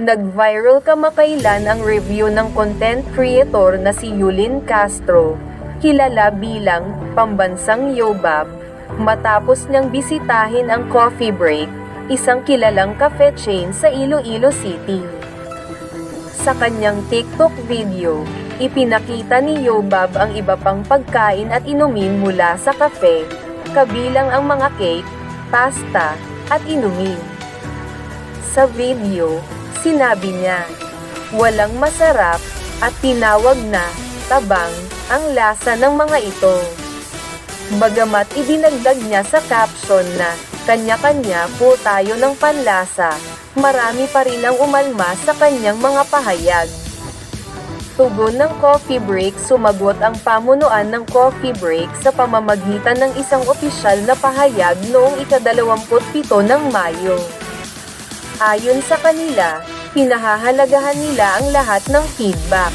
Nag-viral kamakailan ang review ng content creator na si Yulin Castro, kilala bilang pambansang Yobab, matapos niyang bisitahin ang Coffee Break, isang kilalang cafe chain sa Iloilo City. Sa kanyang TikTok video, ipinakita ni Yobab ang iba pang pagkain at inumin mula sa cafe, kabilang ang mga cake, pasta, at inumin. Sa video, sinabi niya, walang masarap at tinawag na tabang ang lasa ng mga ito. Bagamat idinagdag niya sa caption na kanya-kanya po tayo ng panlasa, marami pa rin ang umalma sa kanyang mga pahayag. Tugon ng coffee break sumagot ang pamunuan ng coffee break sa pamamagitan ng isang opisyal na pahayag noong ika-27 ng Mayo. Ayon sa kanila, pinahahalagahan nila ang lahat ng feedback.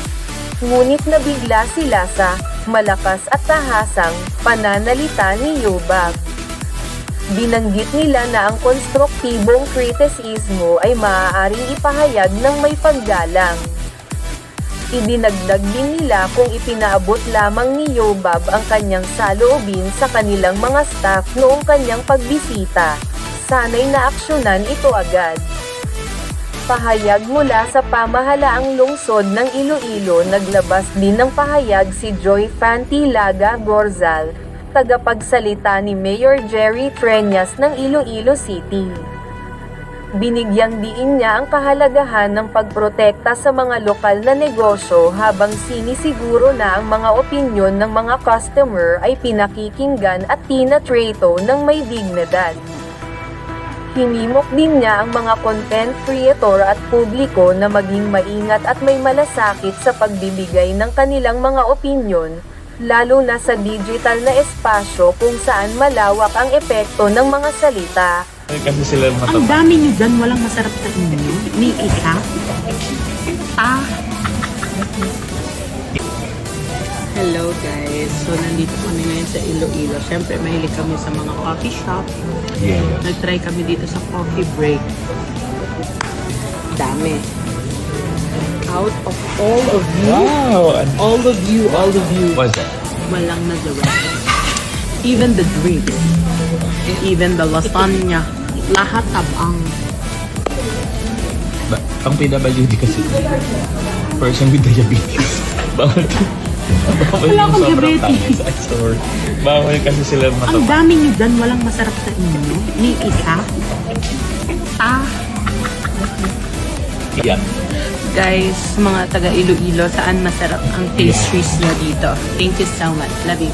Ngunit nabigla sila sa malakas at tahasang pananalita ni Yobab. Binanggit nila na ang konstruktibong kritisismo ay maaaring ipahayag ng may paggalang. Idinagdag din nila kung ipinaabot lamang ni Yobab ang kanyang saloobin sa kanilang mga staff noong kanyang pagbisita. Sana'y naaksyonan ito agad. Pahayag mula sa pamahalaang lungsod ng Iloilo naglabas din ng pahayag si Joy Fantilaga Borzal, tagapagsalita ni Mayor Jerry Treñas ng Iloilo City. Binigyang diin niya ang kahalagahan ng pagprotekta sa mga lokal na negosyo habang sinisiguro na ang mga opinyon ng mga customer ay pinakikinggan at tinatrato ng may dignidad. Hinimok din niya ang mga content creator at publiko na maging maingat at may malasakit sa pagbibigay ng kanilang mga opinyon, lalo na sa digital na espasyo kung saan malawak ang epekto ng mga salita. Ay, kasi sila Ang mataba. dami nyo dyan, walang masarap sa inyo. Ni isa. Ah. Hello guys. So, nandito kami ngayon sa Iloilo. Siyempre, mahilig kami sa mga coffee shop. Yeah. Nag-try kami dito sa coffee break. Dami. Out of all of you, Wow! All of you, all of you, What's that? walang nag-rest. Even the drink, even the lasagna, lahat tabang. Ba, ang PWD kasi, person with diabetes. Bawal Wala akong diabetes. Ay, sorry. Bawal kasi sila Ang mataba. dami nyo dyan, walang masarap sa inyo. Ni isa. Ah. Yeah. Guys, mga taga Iloilo, saan masarap ang pastries nyo dito? Thank you so much. Love you.